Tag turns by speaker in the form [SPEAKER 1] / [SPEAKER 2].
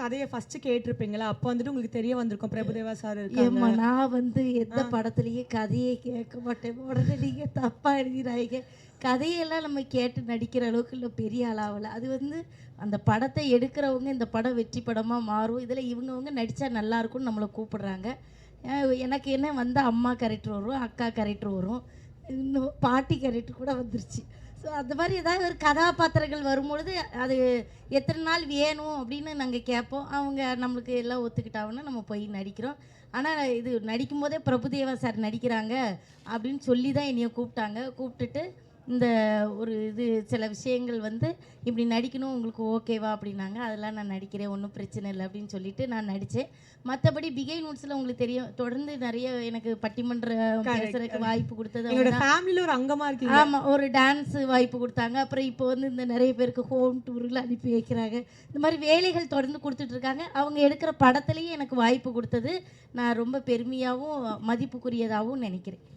[SPEAKER 1] கதையை ஃபர்ஸ்ட் கேட்டிருப்பீங்களா? அப்போ வந்துட்டு உங்களுக்கு தெரிய வந்திருக்கும். பிரபுதேவா சார்
[SPEAKER 2] ஏம்மா நான் வந்து எந்த படத்துலயும் கதையே கேட்க மாட்டேன். உடனே நீங்க தப்பா எழுதிடாதீங்க. கதையெல்லாம் நம்ம கேட்டு நடிக்கிற அளவுக்கு இல்லை பெரிய ஆளாகல. அது வந்து அந்த படத்தை எடுக்கிறவங்க இந்த படம் வெற்றி படமாக மாறும். இதில் இவங்கவங்க நடித்தா நல்லா இருக்கும்னு நம்மளை கூப்பிடுறாங்க. எனக்கு என்ன வந்தால் அம்மா கேரக்டர் வரும் அக்கா கேரக்டர் வரும். இன்னும் பாட்டி கேரக்டர் கூட வந்துருச்சு. ஸோ அந்த மாதிரி ஏதாவது ஒரு கதாபாத்திரங்கள் வரும்பொழுது அது எத்தனை நாள் வேணும் அப்படின்னு நாங்கள் கேட்போம். அவங்க நம்மளுக்கு எல்லாம் ஒத்துக்கிட்டாங்கன்னா நம்ம போய் நடிக்கிறோம். ஆனால் இது நடிக்கும்போதே பிரபுதேவா சார் நடிக்கிறாங்க அப்படின்னு சொல்லி தான் என்னைய கூப்பிட்டாங்க. கூப்பிட்டுட்டு இந்த ஒரு இது சில விஷயங்கள் வந்து இப்படி நடிக்கணும் உங்களுக்கு ஓகேவா அப்படின்னாங்க. அதெல்லாம் நான் நடிக்கிறேன் ஒன்றும் பிரச்சனை இல்லை அப்படின்னு சொல்லிட்டு நான் நடித்தேன் மற்றபடி பிகை நோட்ஸில் உங்களுக்கு தெரியும் தொடர்ந்து நிறைய எனக்கு
[SPEAKER 1] Correct.
[SPEAKER 2] பேசுறதுக்கு வாய்ப்பு கொடுத்தது.
[SPEAKER 1] ஃபேமிலில ஒரு அங்கமா இருக்கீங்க.
[SPEAKER 2] ஆமாம் ஒரு டான்ஸ் வாய்ப்பு கொடுத்தாங்க. அப்புறம் இப்போ வந்து இந்த நிறைய பேருக்கு ஹோம் டூரில் அனுப்பி வைக்கிறாங்க. இந்த மாதிரி வேலைகள் தொடர்ந்து கொடுத்துட்டு இருக்காங்க. அவங்க எடுக்கிற படத்துலேயும் எனக்கு வாய்ப்பு கொடுத்தது. நான் ரொம்ப பெருமையாகவும் மதிப்புக்குரியதாகவும் நினைக்கிறேன்.